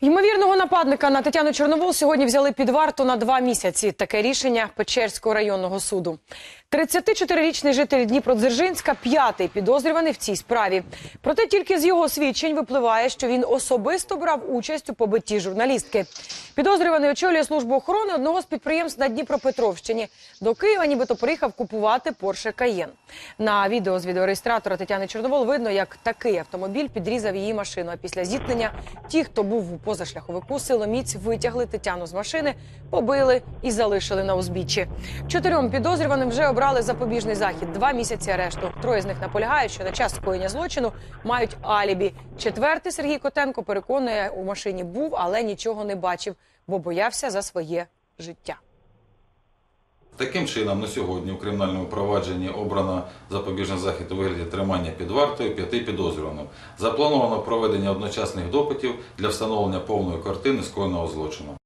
Ймовірного нападника на Тетяну Чорновол сьогодні взяли під варту на два місяці. Таке рішення Печерського районного суду. 34-річний житель Дніпродзержинська – п'ятий підозрюваний в цій справі. Проте тільки з його свідчень випливає, що він особисто брав участь у побитті журналістки. Підозрюваний очолює службу охорони одного з підприємств на Дніпропетровщині. До Києва нібито приїхав купувати Порше Каєн. На відео з відеореєстратора Тетяни Чорновол видно, як такий автомобіль підрізав її машину. А після зіткнення ті, хто був у позашляховику, силоміць витягли Тетяну з машини, побили і залишили на узбіччі. Чотирьом підозрюваним вже обрали запобіжний захід два місяці арешту. Троє з них наполягають, що на час скоєння злочину мають алібі. Четвертий Сергій Котенко переконує, у машині був, але нічого не бачив, бо боявся за своє життя. Таким чином, на сьогодні у кримінальному провадженні обрано запобіжний захід у вигляді тримання під вартою п'яти підозрюваним. Заплановано проведення одночасних допитів для встановлення повної картини скоєного злочину.